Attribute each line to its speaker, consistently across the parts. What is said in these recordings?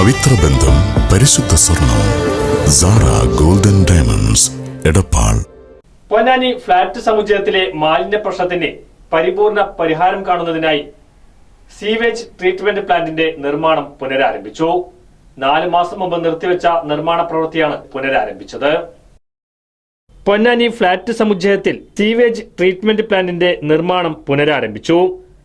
Speaker 1: പവിത്ര ബന്ധം പരിശുദ്ധ സ്വർണം Sara golden diamonds Edappal.
Speaker 2: Ponnani flat സമുച്ചയത്തിലെ മാലിന്യ പ്രശ്നത്തിന് പരിപൂർണ പരിഹാരം കാണുന്നതിനായി സീവേജ് ട്രീറ്റ്മെന്റ് പ്ലാന്റിന്റെ നിർമ്മാണം പുനരാരംഭിച്ചു. നാല് മാസം മുമ്പ് നിർത്തിവെച്ച നിർമ്മാണ പ്രവൃത്തിയാണ് പുനരാരംഭിച്ചത്. പൊന്നാനി ഫ്ളാറ്റ് സമുച്ചയത്തിൽ സീവേജ് ട്രീറ്റ്മെന്റ് പ്ലാന്റിന്റെ നിർമ്മാണം പുനരാരംഭിച്ചു.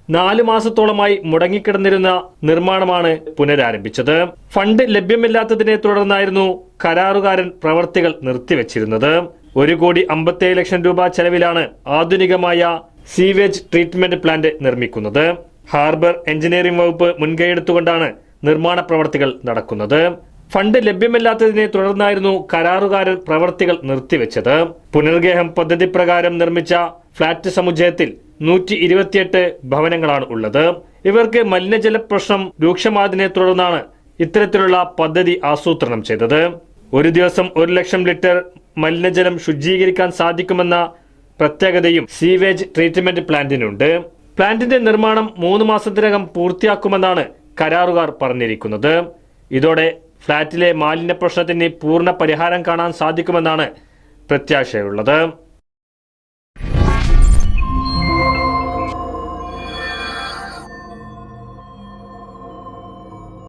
Speaker 2: നാല് മാസത്തോളമായി മുടങ്ങിക്കിടന്നിരുന്ന നിർമ്മാണമാണ് പുനരാരംഭിച്ചത്. ഫണ്ട് ലഭ്യമില്ലാത്തതിനെ തുടർന്നായിരുന്നു കരാറുകാരൻ പ്രവർത്തികൾ നിർത്തിവച്ചിരുന്നത്. ഒരു കോടി അമ്പത്തേഴ് ലക്ഷം രൂപ ചെലവിലാണ് ആധുനികമായ സീവേജ് ട്രീറ്റ്മെന്റ് പ്ലാന്റ് നിർമ്മിക്കുന്നത്. ഹാർബർ എഞ്ചിനീയറിംഗ് വകുപ്പ് മുൻകൈയെടുത്തുകൊണ്ടാണ് നിർമ്മാണ പ്രവർത്തികൾ നടക്കുന്നത്. ഫണ്ട് ലഭ്യമല്ലാത്തതിനെ തുടർന്നായിരുന്നു കരാറുകാരൻ പ്രവർത്തികൾ നിർത്തിവെച്ചത്. പുനർഗേഹം പദ്ധതി പ്രകാരം നിർമ്മിച്ച ഫ്ളാറ്റ് സമുച്ചയത്തിൽ നൂറ്റി ഇരുപത്തിയെട്ട് ഭവനങ്ങളാണ് ഉള്ളത്. ഇവർക്ക് മലിനജല പ്രശ്നം രൂക്ഷമായതിനെ തുടർന്നാണ് ഇത്തരത്തിലുള്ള പദ്ധതി ആസൂത്രണം ചെയ്തത്. ഒരു ദിവസം ഒരു ലക്ഷം ലിറ്റർ മലിനജലം ശുചീകരിക്കാൻ സാധിക്കുമെന്ന പ്രത്യേകതയും സീവേജ് ട്രീറ്റ്മെന്റ് പ്ലാന്റിനുണ്ട്. പ്ലാന്റിന്റെ നിർമ്മാണം മൂന്ന് മാസത്തിനകം പൂർത്തിയാക്കുമെന്നാണ് കരാറുകാർ പറഞ്ഞിരിക്കുന്നത്. ഇതോടെ ഫ്ളാറ്റിലെ മാലിന്യ പ്രശ്നത്തിന് പൂർണ പരിഹാരം കാണാൻ സാധിക്കുമെന്നാണ് പ്രത്യാശയുള്ളത്.